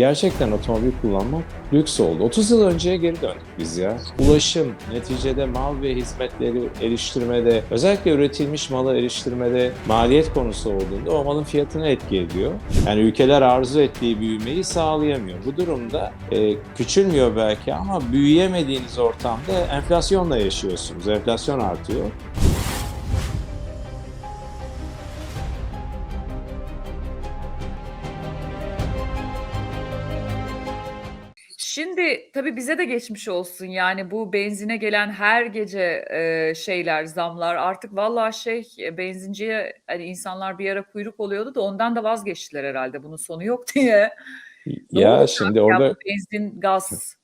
gerçekten otomobil kullanmak lüks oldu. 30 yıl önceye geri döndük biz ya. Ulaşım, neticede mal ve hizmetleri eriştirmede, özellikle üretilmiş malı eriştirmede maliyet konusu olduğunda o malın fiyatına etki ediyor. Yani ülkeler arzu ettiği büyümeyi sağlayamıyor. Bu durumda e, küçülmüyor belki ama büyüyemediğiniz ortamda enflasyonla yaşıyorsunuz. Enflasyon artıyor. Şimdi tabii bize de geçmiş olsun yani bu benzine gelen her gece e, şeyler, zamlar artık vallahi şey benzinciye hani insanlar bir ara kuyruk oluyordu da ondan da vazgeçtiler herhalde bunun sonu yok diye. Ne Ya olacak şimdi ya orada bu benzin, gaz?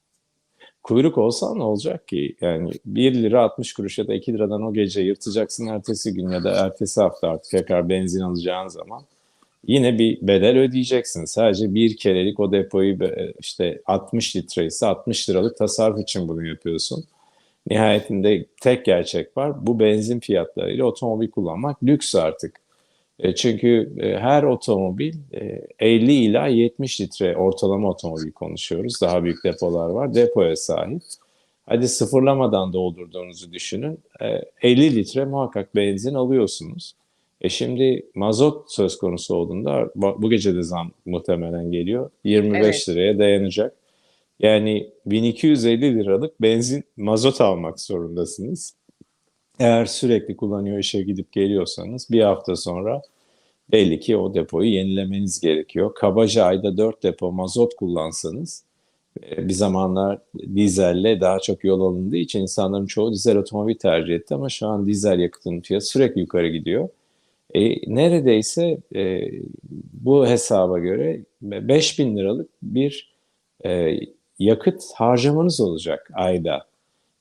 kuyruk olsa ne olacak ki? Yani 1 lira 60 kuruş ya da 2 liradan o gece yırtacaksın ertesi gün ya da ertesi hafta artık tekrar benzin alacağın zaman yine bir bedel ödeyeceksin. Sadece bir kerelik o depoyu be- işte 60 litre ise 60 liralık tasarruf için bunu yapıyorsun. Nihayetinde tek gerçek var. Bu benzin fiyatlarıyla otomobil kullanmak lüks artık. E, çünkü e, her otomobil e, 50 ila 70 litre ortalama otomobil konuşuyoruz. Daha büyük depolar var. Depoya sahip. Hadi sıfırlamadan doldurduğunuzu düşünün. E, 50 litre muhakkak benzin alıyorsunuz. E şimdi mazot söz konusu olduğunda bu gece de zam muhtemelen geliyor. 25 Evet. liraya dayanacak. Yani 1250 liralık benzin mazot almak zorundasınız. Eğer sürekli kullanıyor işe gidip geliyorsanız bir hafta sonra belli ki o depoyu yenilemeniz gerekiyor. Kabaca ayda 4 depo mazot kullansanız e, bir zamanlar dizelle daha çok yol alındığı için insanların çoğu dizel otomobil tercih etti ama şu an dizel yakıtın fiyatı sürekli yukarı gidiyor. E, neredeyse e, bu hesaba göre 5000 liralık bir e, yakıt harcamanız olacak ayda.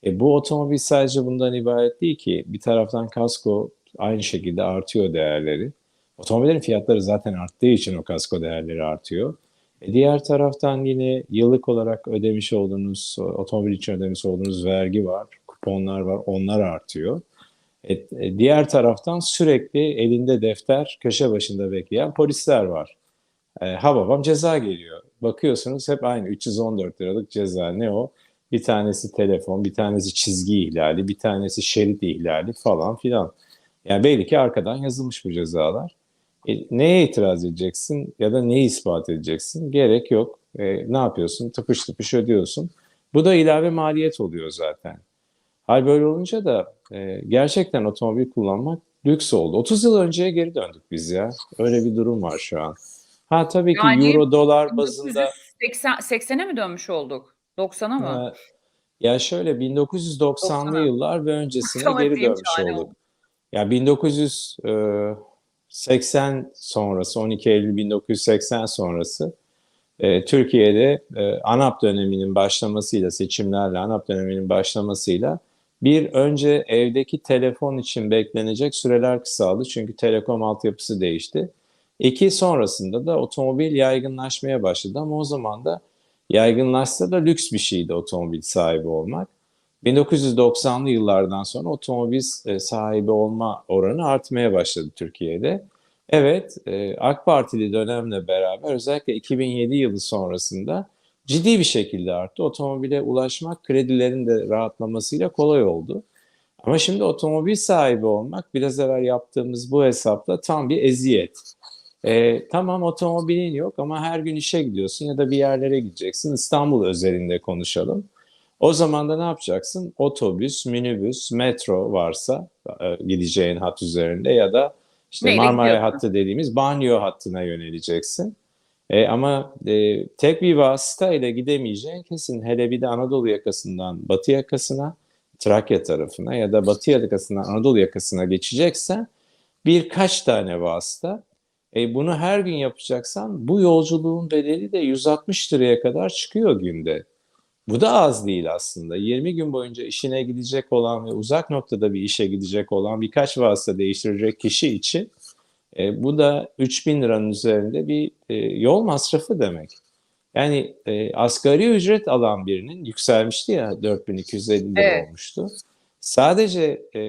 E, bu otomobil sadece bundan ibaret değil ki. Bir taraftan kasko aynı şekilde artıyor değerleri. Otomobillerin fiyatları zaten arttığı için o kasko değerleri artıyor. E, diğer taraftan yine yıllık olarak ödemiş olduğunuz, otomobil için ödemiş olduğunuz vergi var, kuponlar var, onlar artıyor. E, diğer taraftan sürekli elinde defter, köşe başında bekleyen polisler var. E, ha babam ceza geliyor. Bakıyorsunuz hep aynı 314 liralık ceza. Ne o? Bir tanesi telefon, bir tanesi çizgi ihlali, bir tanesi şerit ihlali falan filan. Yani belli ki arkadan yazılmış bu cezalar. E, neye itiraz edeceksin ya da neyi ispat edeceksin? Gerek yok. E, ne yapıyorsun? Tıpış tıpış ödüyorsun. Bu da ilave maliyet oluyor zaten. Hal böyle olunca da e, gerçekten otomobil kullanmak lüks oldu. 30 yıl önceye geri döndük biz ya. Öyle bir durum var şu an. Ha tabii ki Yani euro dolar bazında 1980 80'e mi dönmüş olduk? 90'a mı? e, ya şöyle 1990'lı 90'a. yıllar ve öncesine geri Matematiğim dönmüş olduk. oldu. Ya 1980 sonrası 12 Eylül 1980 sonrası e, Türkiye'de e, ANAP döneminin başlamasıyla seçimlerle ANAP döneminin başlamasıyla bir önce evdeki telefon için beklenecek süreler kısaldı çünkü telekom altyapısı değişti. İki sonrasında da otomobil yaygınlaşmaya başladı ama o zaman da yaygınlaşsa da lüks bir şeydi otomobil sahibi olmak. 1990'lı yıllardan sonra otomobil e, sahibi olma oranı artmaya başladı Türkiye'de. Evet, e, AK Partili dönemle beraber özellikle 2007 yılı sonrasında ciddi bir şekilde arttı. Otomobile ulaşmak kredilerin de rahatlamasıyla kolay oldu. Ama şimdi otomobil sahibi olmak biraz evvel yaptığımız bu hesapla tam bir eziyet. E, tamam otomobilin yok ama her gün işe gidiyorsun ya da bir yerlere gideceksin. İstanbul özelinde konuşalım. O zaman da ne yapacaksın? Otobüs, minibüs, metro varsa e, gideceğin hat üzerinde ya da işte Neyle Marmara gidiyorsun? hattı dediğimiz banyo hattına yöneleceksin. E, ama e, tek bir vasıta ile gidemeyeceğin kesin. Hele bir de Anadolu yakasından Batı yakasına, Trakya tarafına ya da Batı yakasından Anadolu yakasına geçeceksen birkaç tane vasıta. E, bunu her gün yapacaksan bu yolculuğun bedeli de 160 liraya kadar çıkıyor günde. Bu da az değil aslında. 20 gün boyunca işine gidecek olan ve uzak noktada bir işe gidecek olan birkaç vasıta değiştirecek kişi için e, bu da 3000 liranın üzerinde bir e, yol masrafı demek. Yani e, asgari ücret alan birinin yükselmişti ya 4250 lira Evet. olmuştu. Sadece e,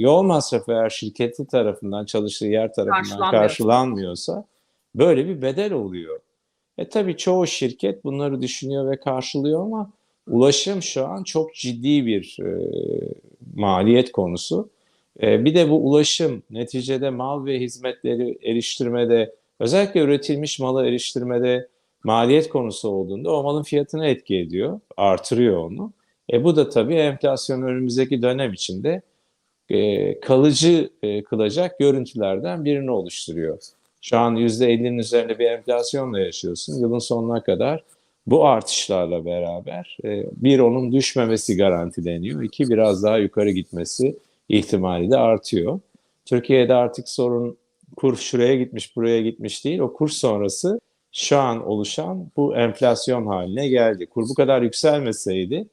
yol masrafı eğer şirketi tarafından çalıştığı yer tarafından Karşılanmıyorsa. böyle bir bedel oluyor. E tabii çoğu şirket bunları düşünüyor ve karşılıyor ama ulaşım şu an çok ciddi bir e, maliyet konusu. E, bir de bu ulaşım neticede mal ve hizmetleri eriştirmede özellikle üretilmiş malı eriştirmede maliyet konusu olduğunda o malın fiyatına etki ediyor, artırıyor onu. E bu da tabii enflasyon önümüzdeki dönem içinde e, kalıcı e, kılacak görüntülerden birini oluşturuyor. Şu an %50'nin üzerinde bir enflasyonla yaşıyorsun. Yılın sonuna kadar bu artışlarla beraber e, bir onun düşmemesi garantileniyor. İki biraz daha yukarı gitmesi ihtimali de artıyor. Türkiye'de artık sorun kur şuraya gitmiş buraya gitmiş değil. O kur sonrası şu an oluşan bu enflasyon haline geldi. Kur bu kadar yükselmeseydi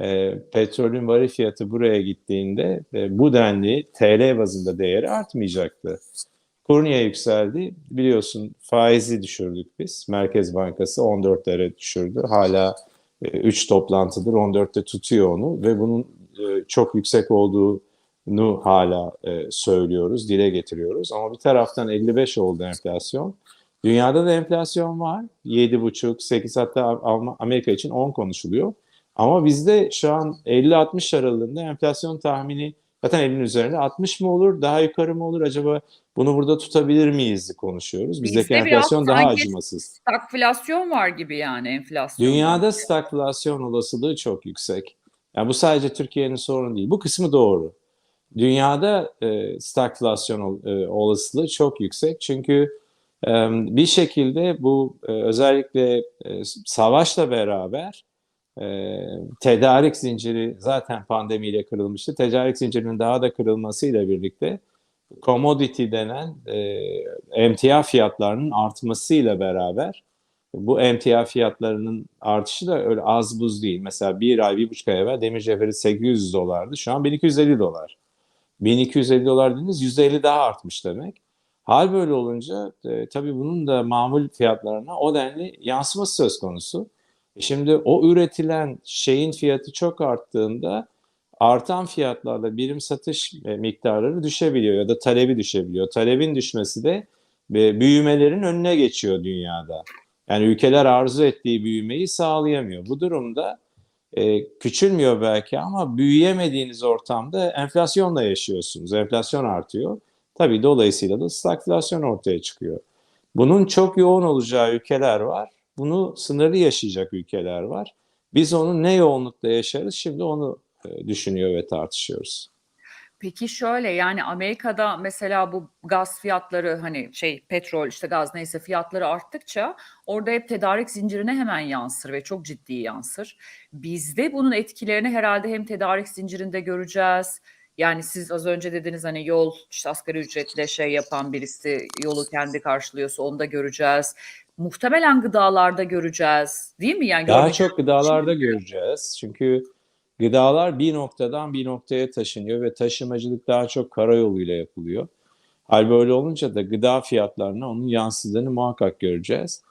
e, petrolün varil fiyatı buraya gittiğinde e, bu denli TL bazında değeri artmayacaktı. Kur niye yükseldi? Biliyorsun faizi düşürdük biz. Merkez Bankası 14'lere düşürdü. Hala 3 toplantıdır 14'te tutuyor onu ve bunun e, çok yüksek olduğunu hala e, söylüyoruz, dile getiriyoruz. Ama bir taraftan 55 oldu enflasyon. Dünyada da enflasyon var. 7,5, 8 hatta Amerika için 10 konuşuluyor. Ama bizde şu an 50-60 aralığında enflasyon tahmini zaten 50'nin üzerinde 60 mı olur, daha yukarı mı olur acaba bunu burada tutabilir miyiz konuşuyoruz. Bizdeki Bizde enflasyon daha acımasız. Stagflasyon var gibi yani enflasyon. Dünyada stagflasyon olasılığı çok yüksek. Yani bu sadece Türkiye'nin sorunu değil. Bu kısmı doğru. Dünyada e, stagflasyon e, olasılığı çok yüksek. Çünkü e, bir şekilde bu e, özellikle e, savaşla beraber e, tedarik zinciri zaten pandemiyle kırılmıştı. Tedarik zincirinin daha da kırılmasıyla birlikte commodity denen e, emtia fiyatlarının artmasıyla beraber bu emtia fiyatlarının artışı da öyle az buz değil. Mesela bir ay, bir buçuk ay evvel demir cevheri 800 dolardı. Şu an 1250 dolar. 1250 dolar dediğiniz %50 daha artmış demek. Hal böyle olunca e, tabii bunun da mamul fiyatlarına o denli yansıması söz konusu. E şimdi o üretilen şeyin fiyatı çok arttığında artan fiyatlarla birim satış e, miktarları düşebiliyor ya da talebi düşebiliyor. Talebin düşmesi de e, büyümelerin önüne geçiyor dünyada. Yani ülkeler arzu ettiği büyümeyi sağlayamıyor. Bu durumda e, küçülmüyor belki ama büyüyemediğiniz ortamda enflasyonla yaşıyorsunuz. Enflasyon artıyor. Tabii dolayısıyla da stagflasyon ortaya çıkıyor. Bunun çok yoğun olacağı ülkeler var. Bunu sınırlı yaşayacak ülkeler var. Biz onu ne yoğunlukta yaşarız şimdi onu e, düşünüyor ve tartışıyoruz. Peki şöyle yani Amerika'da mesela bu gaz fiyatları hani şey petrol işte gaz neyse fiyatları arttıkça orada hep tedarik zincirine hemen yansır ve çok ciddi yansır. Bizde bunun etkilerini herhalde hem tedarik zincirinde göreceğiz. Yani siz az önce dediniz hani yol işte asgari ücretle şey yapan birisi yolu kendi karşılıyorsa onu da göreceğiz. Muhtemelen gıdalarda göreceğiz değil mi? Yani Daha çok gıdalarda göreceğiz. Çünkü gıdalar bir noktadan bir noktaya taşınıyor ve taşımacılık daha çok karayoluyla yapılıyor. Hal böyle olunca da gıda fiyatlarına onun yansıdığını muhakkak göreceğiz.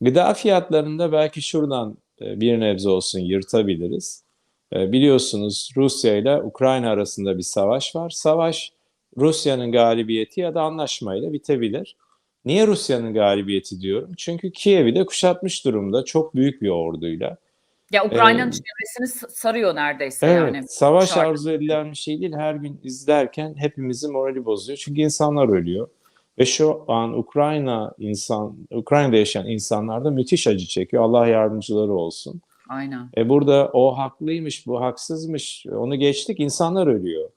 Gıda fiyatlarında belki şuradan e, bir nebze olsun yırtabiliriz. E, Biliyorsunuz Rusya ile Ukrayna arasında bir savaş var. Savaş Rusya'nın galibiyeti ya da anlaşmayla bitebilir. Niye Rusya'nın galibiyeti diyorum? Çünkü Kiev'i de kuşatmış durumda çok büyük bir orduyla. Ya Ukrayna'nın Ee, çevresini sarıyor neredeyse Evet, yani. savaş Şarkı. arzu edilen bir şey değil. Her gün izlerken hepimizin morali bozuyor. Çünkü insanlar ölüyor. Ve şu an Ukrayna insan, Ukrayna'da yaşayan insanlar da müthiş acı çekiyor. Allah yardımcıları olsun. Aynen. E burada o haklıymış, bu haksızmış. Onu geçtik, insanlar ölüyor.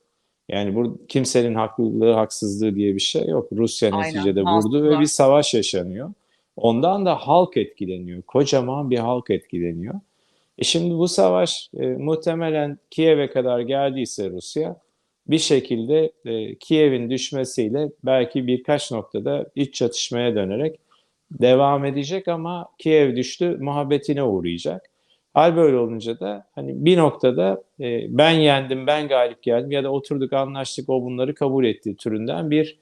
Yani bu kimsenin haklılığı, haksızlığı diye bir şey yok. Rusya Aynen, neticede vurdu masumlar. ve bir savaş yaşanıyor. Ondan da halk etkileniyor. Kocaman bir halk etkileniyor. E şimdi bu savaş e, muhtemelen Kiev'e kadar geldiyse Rusya bir şekilde e, Kiev'in düşmesiyle belki birkaç noktada iç çatışmaya dönerek devam edecek ama Kiev düştü muhabbetine uğrayacak. Hal böyle olunca da hani bir noktada e, ben yendim, ben galip geldim ya da oturduk anlaştık o bunları kabul etti türünden bir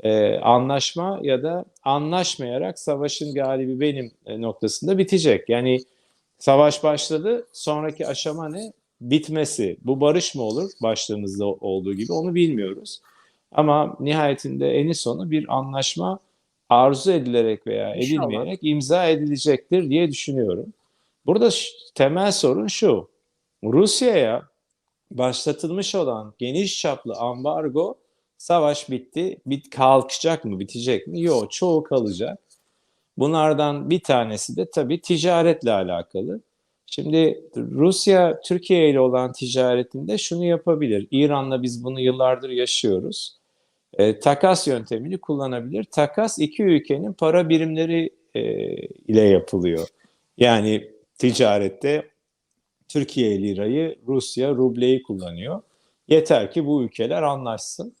e, anlaşma ya da anlaşmayarak savaşın galibi benim e, noktasında bitecek. Yani savaş başladı, sonraki aşama ne? Bitmesi. Bu barış mı olur başlığımızda olduğu gibi onu bilmiyoruz. Ama nihayetinde eni sonu bir anlaşma arzu edilerek veya edilmeyerek imza edilecektir diye düşünüyorum. Burada temel sorun şu. Rusya'ya başlatılmış olan geniş çaplı ambargo savaş bitti. Bit kalkacak mı, bitecek mi? Yok, çoğu kalacak. Bunlardan bir tanesi de tabii ticaretle alakalı. Şimdi Rusya Türkiye ile olan ticaretinde şunu yapabilir. İran'la biz bunu yıllardır yaşıyoruz. E, takas yöntemini kullanabilir. Takas iki ülkenin para birimleri e, ile yapılıyor. Yani ticarette Türkiye lirayı, Rusya rubleyi kullanıyor. Yeter ki bu ülkeler anlaşsın.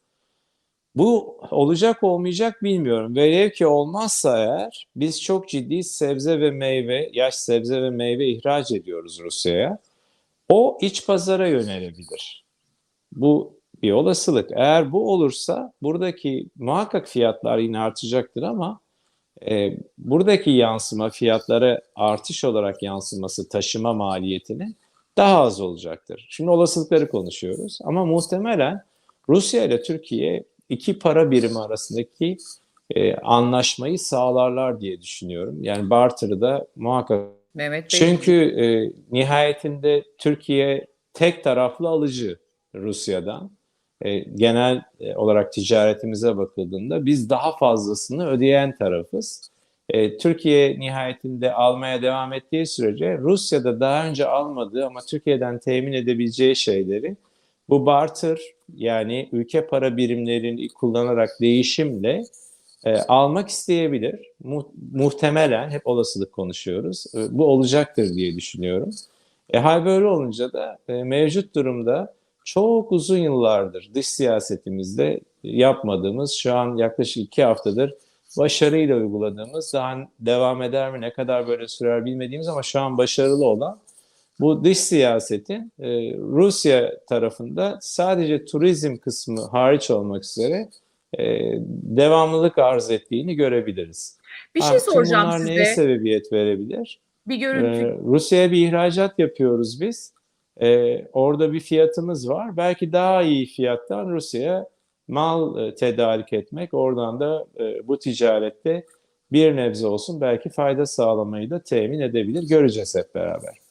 Bu olacak olmayacak bilmiyorum. Velev ki olmazsa eğer biz çok ciddi sebze ve meyve, yaş sebze ve meyve ihraç ediyoruz Rusya'ya. O iç pazara yönelebilir. Bu bir olasılık. Eğer bu olursa buradaki muhakkak fiyatlar yine artacaktır ama e, buradaki yansıma fiyatlara artış olarak yansıması taşıma maliyetinin daha az olacaktır. Şimdi olasılıkları konuşuyoruz ama muhtemelen Rusya ile Türkiye iki para birimi arasındaki e, anlaşmayı sağlarlar diye düşünüyorum. Yani barter'ı da muhakkak Mehmet Bey. çünkü e, nihayetinde Türkiye tek taraflı alıcı Rusya'dan. E, genel e, olarak ticaretimize bakıldığında biz daha fazlasını ödeyen tarafız. E, Türkiye nihayetinde almaya devam ettiği sürece Rusya'da daha önce almadığı ama Türkiye'den temin edebileceği şeyleri bu barter yani ülke para birimlerini kullanarak değişimle e, almak isteyebilir. Mu- muhtemelen hep olasılık konuşuyoruz. E, bu olacaktır diye düşünüyorum. E, hal böyle olunca da e, mevcut durumda çok uzun yıllardır dış siyasetimizde yapmadığımız, şu an yaklaşık iki haftadır başarıyla uyguladığımız, daha devam eder mi, ne kadar böyle sürer bilmediğimiz ama şu an başarılı olan bu dış siyasetin e, Rusya tarafında sadece turizm kısmı hariç olmak üzere e, devamlılık arz ettiğini görebiliriz. bir şey tüm soracağım bunlar size. neye sebebiyet verebilir? Bir görüntü. Ee, Rusya'ya bir ihracat yapıyoruz biz. Ee, orada bir fiyatımız var. Belki daha iyi fiyattan Rusya'ya mal e, tedarik etmek, oradan da e, bu ticarette bir nebze olsun belki fayda sağlamayı da temin edebilir. Göreceğiz hep beraber.